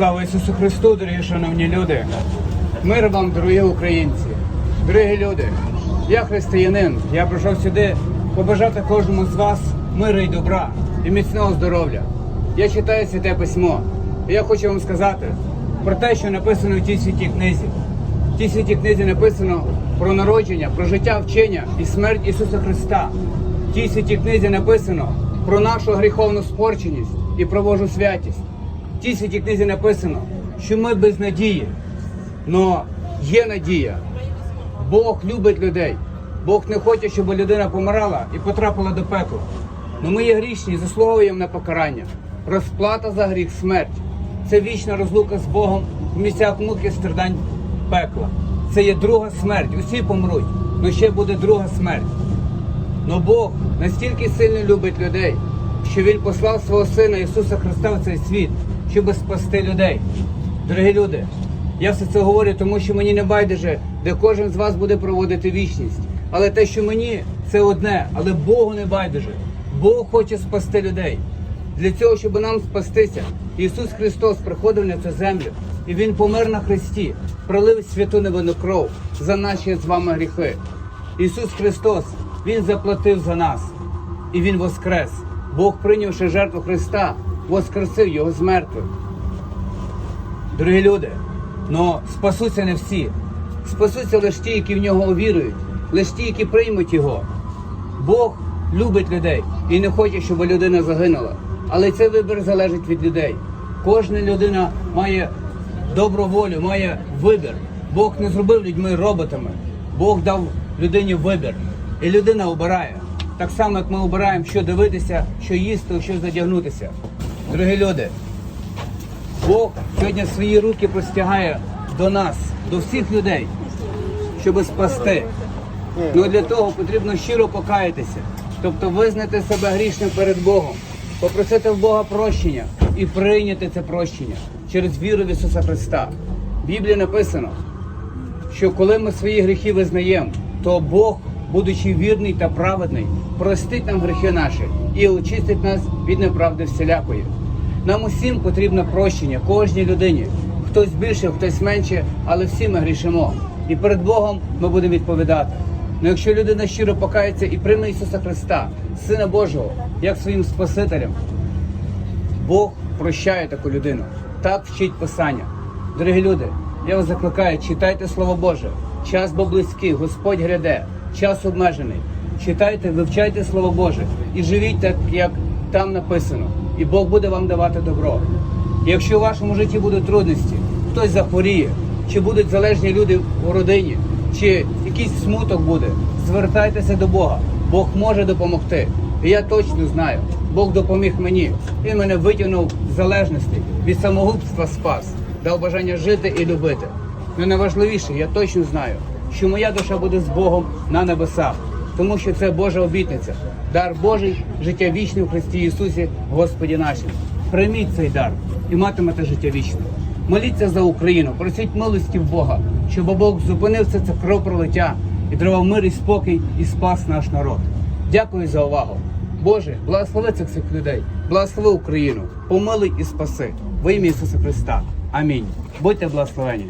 Слава Ісусу Христу, дорогі шановні люди! Мир вам, дорогі українці, дорогі люди! Я християнин. Я прийшов сюди побажати кожному з вас миру і добра і міцного здоров'я. Я читаю святе письмо. І я хочу вам сказати про те, що написано в тій святій книзі. В тій святій книзі написано про народження, про життя, вчення і смерть Ісуса Христа. В тій святій книзі написано про нашу гріховну спорченість і про Божу святість. В святій книзі написано, що ми без надії, але є надія. Бог любить людей. Бог не хоче, щоб людина помирала і потрапила до пекла. Но ми є грішні заслуговуємо на покарання. Розплата за гріх смерть. Це вічна розлука з Богом в місцях муки страдань пекла. Це є друга смерть. Усі помруть, але ще буде друга смерть. Но Бог настільки сильно любить людей, що Він послав свого Сина Ісуса Христа в цей світ, щоб спасти людей. Дорогі люди, я все це говорю, тому що мені не байдуже, де кожен з вас буде проводити вічність. Але те, що мені, це одне, але Богу не байдуже. Бог хоче спасти людей. Для цього, щоб нам спастися, Ісус Христос приходив на цю землю, і Він помер на Христі, пролив святу невинну кров за наші з вами гріхи. Ісус Христос, Він заплатив за нас, і Він воскрес. Бог, прийнявши жертву Христа, воскресив Його з мертвих. Дорогі люди, но спасуться не всі. Спасуться лише ті, які в нього увірують, лише ті, які приймуть його. Бог любить людей і не хоче, щоб людина загинула. Але цей вибір залежить від людей. Кожна людина має добру волю, має вибір. Бог не зробив людьми роботами. Бог дав людині вибір. І людина обирає. Так само, як ми обираємо, що дивитися, що їсти, що задягнутися. Дорогі люди, Бог сьогодні свої руки простягає до нас, до всіх людей, щоб спасти. Ну для того потрібно щиро покаятися, тобто визнати себе грішним перед Богом, попросити в Бога прощення і прийняти це прощення через віру в Ісуса Христа. В Біблії написано, що коли ми свої гріхи визнаємо, то Бог, будучи вірний та праведний, простить нам гріхи наші і очистить нас від неправди всілякої. Нам усім потрібно прощення, кожній людині. Хтось більше, хтось менше, але всі ми грішимо. І перед Богом ми будемо відповідати. Ну якщо людина щиро покається і прийме Ісуса Христа, Сина Божого, як своїм Спасителем, Бог прощає таку людину. Так вчить Писання. Дорогі люди, я вас закликаю, читайте Слово Боже. Час бо близький, Господь гряде, час обмежений. Читайте, вивчайте Слово Боже і живіть так, як там написано. І Бог буде вам давати добро. Якщо у вашому житті будуть трудності, хтось захворіє, чи будуть залежні люди у родині, чи якийсь смуток буде, звертайтеся до Бога. Бог може допомогти. І я точно знаю, Бог допоміг мені. Він мене витягнув з залежності, від самогубства спас, дав бажання жити і любити. Ну найважливіше, я точно знаю, що моя душа буде з Богом на небесах, тому що це Божа обітниця, дар Божий, життя вічне в Христі Ісусі, Господі нашим. Прийміть цей дар і матимете життя вічне. Моліться за Україну, просіть милості в Бога, щоб Бог зупинив це, це кровопролиття і дарував мир і спокій і спас наш народ. Дякую за увагу. Боже, благослови цих всіх людей, благослови Україну, помилуй і спаси. Во ім'я Ісуса Христа. Амінь. Будьте благословені.